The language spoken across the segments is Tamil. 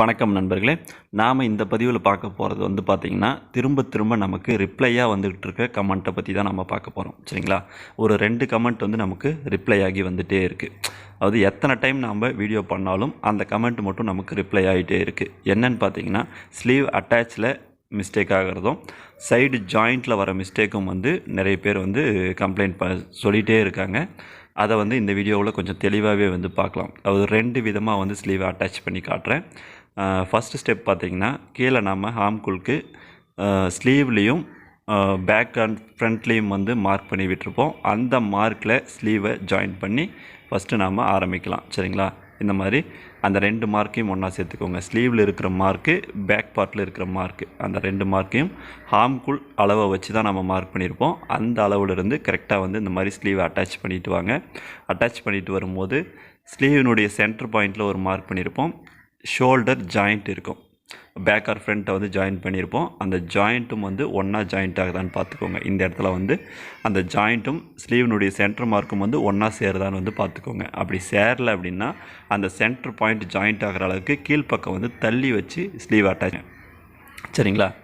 வணக்கம் நண்பர்களே. நாம் இந்த பதிவில் பார்க்க போகிறது வந்து பார்த்திங்கன்னா திரும்ப திரும்ப நமக்கு ரிப்ளையாக வந்துகிட்டு இருக்க கமெண்ட்டை பற்றி தான் நம்ம பார்க்க போகிறோம் சரிங்களா? ஒரு ரெண்டு கமெண்ட் வந்து நமக்கு ரிப்ளை ஆகி வந்துகிட்டே இருக்குது அது எத்தனை டைம் நாம் வீடியோ பண்ணாலும் அந்த கமெண்ட் மட்டும் நமக்கு ரிப்ளை ஆகிட்டே இருக்குது என்னன்னு பார்த்தீங்கன்னா ஸ்லீவ் அட்டாச்சில் மிஸ்டேக் ஆகிறதும் சைடு ஜாயிண்ட்டில் வர மிஸ்டேக்கும் வந்து நிறைய பேர் வந்து கம்ப்ளைண்ட் ப சொல்லிகிட்டே இருக்காங்க. அதை வந்து இந்த வீடியோவில் கொஞ்சம் தெளிவாகவே வந்து பார்க்கலாம். அது ரெண்டு விதமாக வந்து ஸ்லீவை அட்டாச் பண்ணி காட்டுறேன். ஃபஸ்ட்டு ஸ்டெப் பார்த்தீங்கன்னா கீழே நம்ம ஹாம்குல்க்கு ஸ்லீவ்லேயும் பேக் அண்ட் ஃப்ரண்ட்லேயும் வந்து மார்க் பண்ணி விட்டுருப்போம். அந்த மார்க்கில் ஸ்லீவை ஜாயின் பண்ணி ஃபஸ்ட்டு நாம் ஆரம்பிக்கலாம். சரிங்களா? இந்த மாதிரி அந்த ரெண்டு மார்க்கையும் ஒன்றா சேர்த்துக்கோங்க. ஸ்லீவில் இருக்கிற மார்க்கு பேக் பார்ட்டில் இருக்கிற மார்க்கு அந்த ரெண்டு மார்க்கையும் ஹாம்குள் அளவை வச்சு தான் நம்ம மார்க் பண்ணியிருப்போம் அந்த அளவுலேருந்து கரெக்டாக வந்து இந்த மாதிரி ஸ்லீவை அட்டாச் பண்ணிவிட்டு வாங்க. அட்டாச் பண்ணிட்டு வரும்போது ஸ்லீவினுடைய சென்டர் பாயிண்ட்டில் ஒரு மார்க் பண்ணியிருப்போம் ஷோல்டர் ஜாயிண்ட் இருக்கும். பேக் ஆர் ஃப்ரண்ட்டை வந்து ஜாயின் பண்ணியிருப்போம். அந்த ஜாயிண்ட்டும் வந்து ஒன்றா ஜாயிண்ட் ஆகுதான்னு பார்த்துக்கோங்க. இந்த இடத்துல வந்து அந்த ஜாயிண்ட்டும் ஸ்லீவ்னுடைய சென்டர் மார்க்கும் வந்து ஒன்றா சேருதான்னு வந்து பார்த்துக்கோங்க. அப்படி சேரல அப்படின்னா அந்த சென்டர் பாயிண்ட் ஜாயிண்ட் ஆகிற அளவுக்கு கீழ்ப்பக்கம் வந்து தள்ளி வச்சு ஸ்லீவ் அட்டாச் சரிங்களா?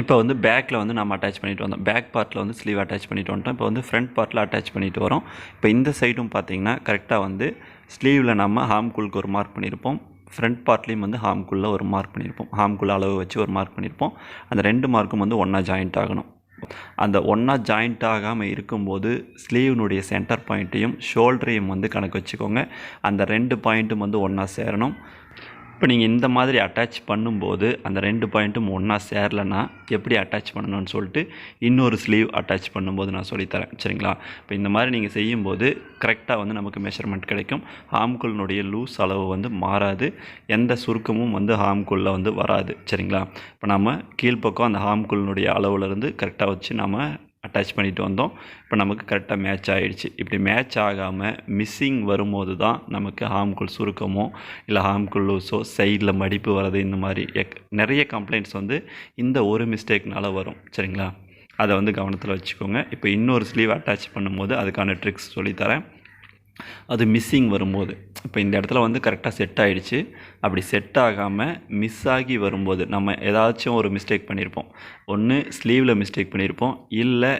இப்போ வந்து பேக்கில் வந்து நம்ம அட்டாச் பண்ணிட்டு வந்தோம். பேக் பார்ட்டில் வந்து ஸ்லீவ் அட்டாச் பண்ணிட்டு வந்துட்டோம். இப்போ வந்து ஃப்ரண்ட் பார்ட்டில் அட்டாச் பண்ணிட்டு வரோம். இப்போ இந்த சைடும் பார்த்தீங்கன்னா கரெக்டாக வந்து ஸ்லீவில் நம்ம ஹாம்குலுக்கு ஒரு மார்க் பண்ணியிருப்போம் ஃப்ரண்ட் பார்ட்லேயும் வந்து ஹாம்குள்ளே ஒரு மார்க் பண்ணியிருப்போம் ஹாம்குள்ள அளவு வச்சு ஒரு மார்க் பண்ணியிருப்போம் அந்த ரெண்டு மார்க்கும் வந்து ஒன்றா ஜாயிண்ட் ஆகணும். அந்த ஒன்றா ஜாயிண்ட் ஆகாமல் இருக்கும்போது ஸ்லீவ்னுடைய சென்டர் பாயிண்ட்டையும் ஷோல்டரையும் வந்து கணக்கு வச்சுக்கோங்க. அந்த ரெண்டு பாயிண்ட்டும் வந்து ஒன்றா சேரணும். இப்போ நீங்கள் இந்த மாதிரி அட்டாச் பண்ணும்போது அந்த ரெண்டு பாயிண்ட்டும் ஒன்றா சேரலைன்னா எப்படி அட்டாச் பண்ணணும்னு சொல்லிட்டு இன்னொரு ஸ்லீவ் அட்டாச் பண்ணும்போது நான் சொல்லித்தரேன் சரிங்களா? இப்போ இந்த மாதிரி நீங்கள் செய்யும்போது கரெக்டாக வந்து நமக்கு மெஷர்மெண்ட் கிடைக்கும். ஹாம்குல்னுடைய லூஸ் அளவு வந்து மாறாது. எந்த சுருக்கமும் வந்து ஹாம்குள்ளில் வந்து வராது. சரிங்களா? இப்போ நம்ம கீழ்ப்பக்கம் அந்த ஹாம்குல்னுடைய அளவுலேருந்து கரெக்டாக வச்சு நம்ம அட்டாச் பண்ணிட்டு வந்தோம். இப்போ நமக்கு கரெக்டாக மேட்ச் ஆகிடுச்சு இப்படி மேட்ச் ஆகாமல் மிஸ்ஸிங் வரும்போது தான் நமக்கு ஹாம்குள் சுருக்கமோ இல்லை ஹாம்குள் லூஸோ சைடில் மடிப்பு வர்றது இந்த மாதிரி எக் நிறைய கம்ப்ளைண்ட்ஸ் வந்து இந்த ஒரு மிஸ்டேக்னால வரும். சரிங்களா? அதை வந்து கவனத்தில் வச்சுக்கோங்க. இப்போ இன்னொரு ஸ்லீவ் அட்டாச் பண்ணும்போது அதுக்கான ட்ரிக்ஸ் சொல்லித்தரேன். அது மிஸ்ஸிங் வரும்போது. இப்போ இந்த இடத்துல வந்து கரெக்டாக செட் ஆகிடுச்சு அப்படி செட் ஆகாமல் மிஸ் ஆகி வரும்போது நம்ம ஏதாச்சும் ஒரு மிஸ்டேக் பண்ணியிருப்போம் ஒன்று ஸ்லீவில் மிஸ்டேக் பண்ணியிருப்போம் இல்லை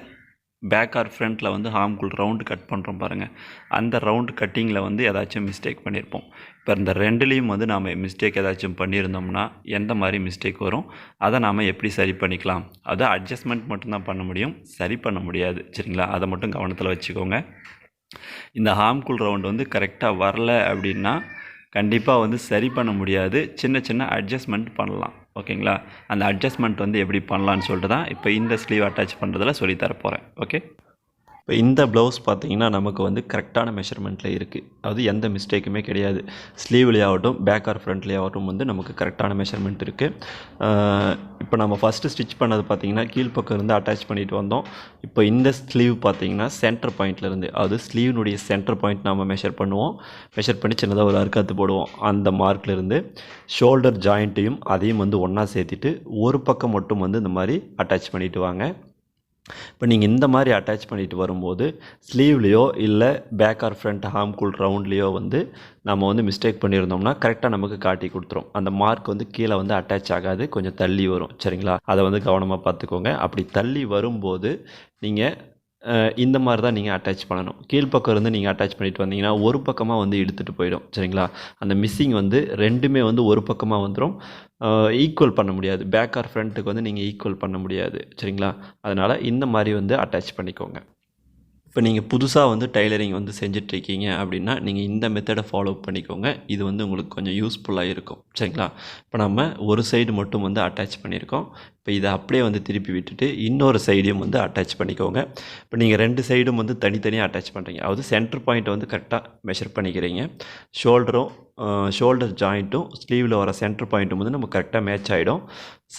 பேக் ஆர் ஃப்ரண்ட்டில் வந்து ஹார்ம்குள் ரவுண்டு கட் பண்ணுறோம் பாருங்கள் அந்த ரவுண்டு கட்டிங்கில் வந்து ஏதாச்சும் மிஸ்டேக் பண்ணியிருப்போம் இப்போ இந்த ரெண்டுலேயும் வந்து நாம் மிஸ்டேக் ஏதாச்சும் பண்ணியிருந்தோம்னா எந்த மாதிரி மிஸ்டேக் வரும்? அதை நாம் எப்படி சரி பண்ணிக்கலாம்? அதை அட்ஜஸ்ட்மெண்ட் மட்டும்தான் பண்ண முடியும். சரி பண்ண முடியாது. சரிங்களா? அதை மட்டும் கவனத்தில் வச்சுக்கோங்க. இந்த ஹார்ம்ஃபுல் ரவுண்ட் வந்து கரெக்டாக வரல அப்படின்னா கண்டிப்பாக வந்து சரி பண்ண முடியாது. சின்ன சின்ன அட்ஜஸ்ட்மெண்ட் பண்ணலாம். ஓகேங்களா? அந்த அட்ஜஸ்ட்மெண்ட் வந்து எப்படி பண்ணலான்னு சொல்லிட்டு தான் இப்போ இந்த ஸ்லீவ் அட்டாச் பண்ணுறதுல சொல்லித்தர போகிறேன் ஓகே இப்போ இந்த ப்ளவுஸ் பார்த்தீங்கன்னா நமக்கு வந்து கரெக்டான மெஷர்மெண்ட்டில் இருக்குது அது எந்த மிஸ்டேக்குமே கிடையாது. ஸ்லீவ்லேயே ஆகட்டும் பேக் ஆர் ஃப்ரண்ட்லேயாகட்டும் வந்து நமக்கு கரெக்டான மெஷர்மெண்ட் இருக்குது இப்போ நம்ம ஃபஸ்ட்டு ஸ்டிச் பண்ணது பார்த்தீங்கன்னா கீழ்ப்பக்கம் இருந்து அட்டாச் பண்ணிட்டு வந்தோம். இப்போ இந்த ஸ்லீவ் பார்த்தீங்கன்னா சென்டர் பாயிண்ட்லேருந்து அது ஸ்லீவ்னுடைய சென்டர் பாயிண்ட் நம்ம மெஷர் பண்ணுவோம். மெஷர் பண்ணி சின்னதாக ஒரு அறுக்காத்து போடுவோம். அந்த மார்க்லேருந்து ஷோல்டர் ஜாயிண்ட்டையும் அதையும் வந்து ஒன்றா சேர்த்துட்டு ஒரு பக்கம் மட்டும் வந்து இந்த மாதிரி அட்டாச் பண்ணிவிட்டு வாங்க. இப்போ நீங்கள் இந்த மாதிரி அட்டாச் பண்ணிட்டு வரும்போது ஸ்லீவ்லேயோ இல்லை பேக் ஆர் ஃப்ரண்ட் ஹார்ம்குள் ரவுண்ட்லேயோ வந்து நம்ம வந்து மிஸ்டேக் பண்ணியிருந்தோம்னா கரெக்டாக நமக்கு காட்டி கொடுத்துரும். அந்த மார்க் வந்து கீழே வந்து அட்டாச் ஆகாது கொஞ்சம் தள்ளி வரும். சரிங்களா? அதை வந்து கவனமாக பார்த்துக்கோங்க. அப்படி தள்ளி வரும்போது நீங்கள் இந்த மாதிரி தான் நீங்கள் அட்டாச் பண்ணணும். கீழ்ப்பக்கம் இருந்து நீங்கள் அட்டாச் பண்ணிட்டு வந்தீங்கன்னா ஒரு பக்கமாக வந்து இழுத்துட்டு போயிடும். சரிங்களா? அந்த மிஸ்ஸிங் வந்து ரெண்டுமே வந்து ஒரு பக்கமாக வந்துடும் ஈக்குவல் பண்ண முடியாது. பேக் ஆர் ஃப்ரண்ட்டுக்கு வந்து நீங்கள் ஈக்குவல் பண்ண முடியாது. சரிங்களா? அதனால் இந்த மாதிரி வந்து அட்டாச் பண்ணிக்கோங்க. இப்போ நீங்கள் புதுசாக வந்து டைலரிங் வந்து செஞ்சிட்ருக்கீங்க அப்படின்னா நீங்கள் இந்த மெத்தடை ஃபாலோ பண்ணிக்கோங்க. இது வந்து உங்களுக்கு கொஞ்சம் யூஸ்ஃபுல்லாக இருக்கும். சரிங்களா? இப்போ நம்ம ஒரு சைடு மட்டும் வந்து அட்டாச் பண்ணியிருக்கோம். இப்போ இதை அப்படியே வந்து திருப்பி விட்டுட்டு இன்னொரு சைடையும் வந்து அட்டாச் பண்ணிக்கோங்க. இப்போ நீங்கள் ரெண்டு சைடும் வந்து தனித்தனியாக அட்டாச் பண்ணுறீங்க அதாவது சென்டர் பாயிண்ட்டை வந்து கரெக்டாக மெஷர் பண்ணிக்கிறீங்க. ஷோல்டரும் ஷோல்டர் ஜாயிண்ட்டும் ஸ்லீவில் வர சென்டர் பாயிண்ட்டும் வந்து நம்ம கரெக்டாக மேட்ச் ஆகிடும்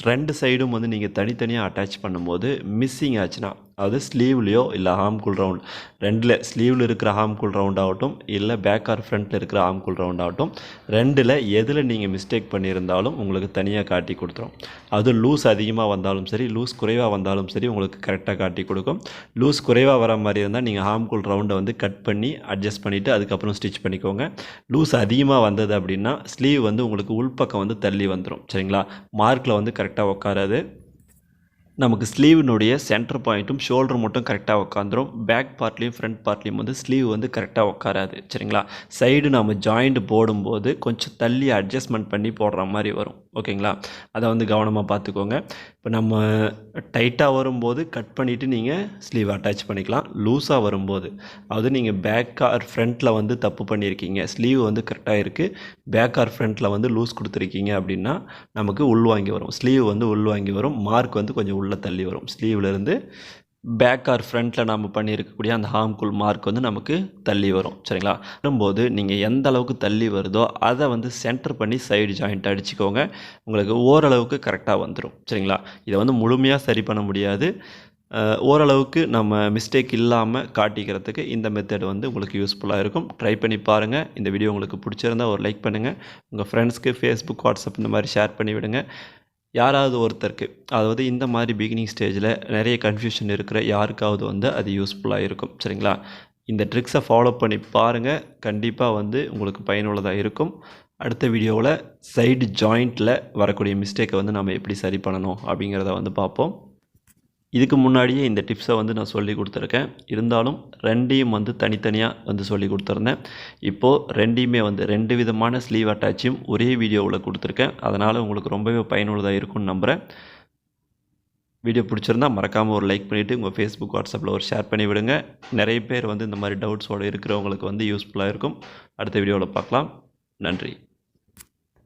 ரெண்டு சைடும் வந்து நீங்கள் தனித்தனியாக அட்டாச் பண்ணும்போது மிஸ்ஸிங் ஆச்சுன்னா அதாவது ஸ்லீவ்லேயோ இல்லை ஹார்ம்குல் ரவுண்ட் ரெண்டில் ஸ்லீவில் இருக்கிற ஹார்ம்குல் ரவுண்ட் ஆகட்டும் இல்லை பேக் ஆர் ஃப்ரண்ட்டில் இருக்கிற ஹார்ம்குல் ரவுண்ட் ஆகட்டும் ரெண்டில் எதில் நீங்கள் மிஸ்டேக் பண்ணியிருந்தாலும் உங்களுக்கு தனியாக காட்டி கொடுத்துரும். அது லூஸ் அதிகமாக வந்தாலும் சரி லூஸ் குறைவாக வந்தாலும் சரி உங்களுக்கு கரெக்டாக காட்டி கொடுக்கும். லூஸ் குறைவாக வர மாதிரி இருந்தால் நீங்கள் ஹார்ம்குல் ரவுண்டை வந்து கட் பண்ணி அட்ஜஸ்ட் பண்ணிவிட்டு அதுக்கப்புறம் ஸ்டிச் பண்ணிக்கோங்க. லூஸ் அதிகமாக வந்தது அப்படின்னா ஸ்லீவ் வந்து உங்களுக்கு உள்பக்கம் வந்து தள்ளி வந்துடும் சரிங்களா? மார்க்கில் வந்து கரெக்டாக உட்காராது. நமக்கு ஸ்லீவினுடைய சென்டர் பாயிண்ட்டும் ஷோல்டர் மட்டும் கரெக்டாக உட்காந்துரும் பேக் பார்ட்லேயும் ஃப்ரண்ட் பார்ட்லேயும் வந்து ஸ்லீவ் வந்து கரெக்டாக உட்காராது. சரிங்களா? சைடு நம்ம ஜாயிண்ட் போடும்போது கொஞ்சம் தள்ளி அட்ஜஸ்ட்மெண்ட் பண்ணி போடுற மாதிரி வரும். ஓகேங்களா? அதை வந்து கவனமாக பார்த்துக்கோங்க. இப்போ நம்ம டைட்டாக வரும்போது கட் பண்ணிவிட்டு நீங்கள் ஸ்லீவ் அட்டாச் பண்ணிக்கலாம். லூஸாக வரும்போது. அதாவது நீங்கள் பேக் ஆர் ஃப்ரண்ட்டில் வந்து தப்பு பண்ணியிருக்கீங்க. ஸ்லீவ் வந்து கரெக்டாக இருக்குது பேக் ஆர் ஃப்ரண்ட்டில் வந்து லூஸ் கொடுத்துருக்கீங்க அப்படின்னா நமக்கு உள்வாங்கி வரும். ஸ்லீவ் வந்து உள்வாங்கி வரும். மார்க் வந்து கொஞ்சம் உள்ளே தள்ளி வரும். ஸ்லீவ்லேருந்து பேக் ஆர் ஃப்ரண்ட்டில் நம்ம பண்ணியிருக்கக்கூடிய அந்த ஹார்ம்ஃபுல் மார்க் வந்து நமக்கு தள்ளி வரும். சரிங்களா? வரும்போது நீங்கள் எந்த அளவுக்கு தள்ளி வருதோ அதை வந்து சென்டர் பண்ணி சைடு ஜாயிண்ட் அடிச்சுக்கோங்க. உங்களுக்கு ஓரளவுக்கு கரெக்டாக வந்துடும் சரிங்களா? இதை வந்து முழுமையாக சரி பண்ண முடியாது. ஓரளவுக்கு நம்ம மிஸ்டேக் இல்லாமல் காட்டிக்கிறதுக்கு இந்த மெத்தட் வந்து உங்களுக்கு யூஸ்ஃபுல்லாக இருக்கும். ட்ரை பண்ணி பாருங்கள் இந்த வீடியோ உங்களுக்கு பிடிச்சிருந்தா ஒரு லைக் பண்ணுங்கள் உங்கள் ஃப்ரெண்ட்ஸ்க்கு ஃபேஸ்புக் வாட்ஸ்அப் இந்த மாதிரி ஷேர் பண்ணி விடுங்க யாராவது ஒருத்தருக்கு அதாவது இந்த மாதிரி பிகினிங் ஸ்டேஜில் நிறைய கன்ஃபியூஷன் இருக்கிற யாருக்காவது வந்து அது யூஸ்ஃபுல்லாக இருக்கும் சரிங்களா? இந்த ட்ரிக்ஸை ஃபாலோ பண்ணி பாருங்கள் கண்டிப்பாக வந்து உங்களுக்கு பயனுள்ளதாக இருக்கும். அடுத்த வீடியோவில் சைடு ஜாயிண்ட்டில் வரக்கூடிய மிஸ்டேக்கை வந்து நம்ம எப்படி சரி பண்ணணும் அப்படிங்கிறத வந்து பார்ப்போம். இதுக்கு முன்னாடியே இந்த டிப்ஸை வந்து நான் சொல்லி கொடுத்துருக்கேன். இருந்தாலும் ரெண்டையும் வந்து தனித்தனியாக வந்து சொல்லி கொடுத்துருந்தேன். இப்போது ரெண்டையுமே வந்து ரெண்டு விதமான ஸ்லீவ் அட்டாச்சும் ஒரே வீடியோவில் கொடுத்துருக்கேன். அதனால் உங்களுக்கு ரொம்பவே பயனுள்ளதாக இருக்கும்னு நம்புகிறேன் வீடியோ பிடிச்சிருந்தா மறக்காமல் ஒரு லைக் பண்ணிவிட்டு உங்கள் ஃபேஸ்புக் வாட்ஸ்அப்பில் ஒரு ஷேர் பண்ணி விடுங்க. நிறைய பேர் வந்து இந்த மாதிரி டவுட்ஸோடு இருக்கிறவங்களுக்கு வந்து யூஸ்ஃபுல்லாக இருக்கும். அடுத்த வீடியோவில் பார்க்கலாம். நன்றி.